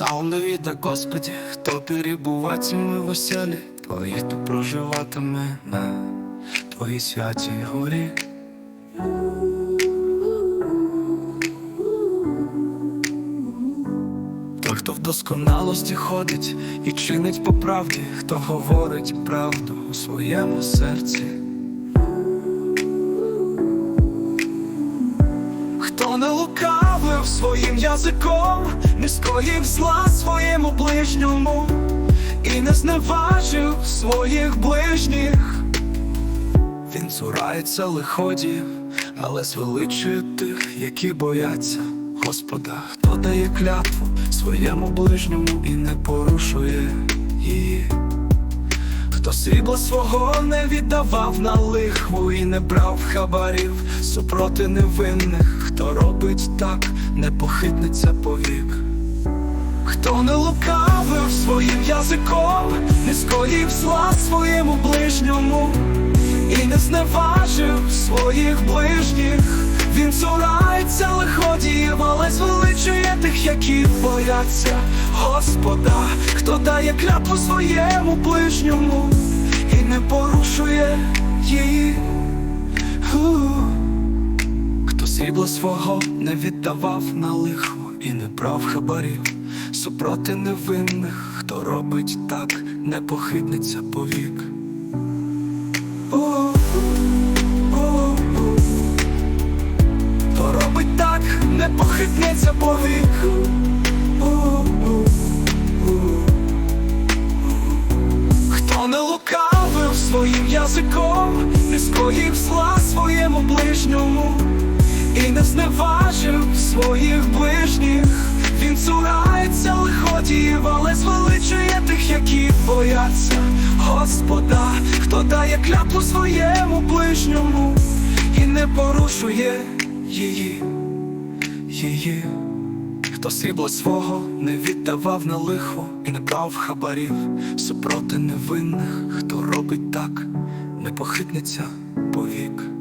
Псалм Давіда, Господі, хто перебуватиме в оселі Твої, хто проживатиме на Твоїй святій горі. Той, хто в досконалості ходить і чинить по правді, хто говорить правду у своєму серці. Хто не лукавив своїм язиком, не скоїв зла своєму ближньому і не зневажив своїх ближніх. Він цурається лиході, але звеличує тих, які бояться Господа, хто дає клятву своєму ближньому і не порушує. Хто срібла свого не віддавав на лихву і не брав хабарів супроти невинних, хто робить так, не похитнеться повік. Хто не лукавив своїм язиком, не скоїв зла своєму ближньому і не зневажив своїх ближніх. Він цурається лиходіїв, але звеличує тих, які бояться Господа, хто дає клятву своєму ближньому Хто срібла свого не віддавав на лихво і не брав хабарів супроти невинних, хто робить так, не похитнеться повік. Не похитнеться повік. Скоїв зла своєму ближньому і не зневажив своїх ближніх. Він цурається лиходіїв, але звеличує тих, які бояться Господа, хто дає клятву своєму ближньому і не порушує її, її. Хто срібла свого не віддавав на лихо і не брав хабарів супроти невинних, хто робить так, не похитнеться повік.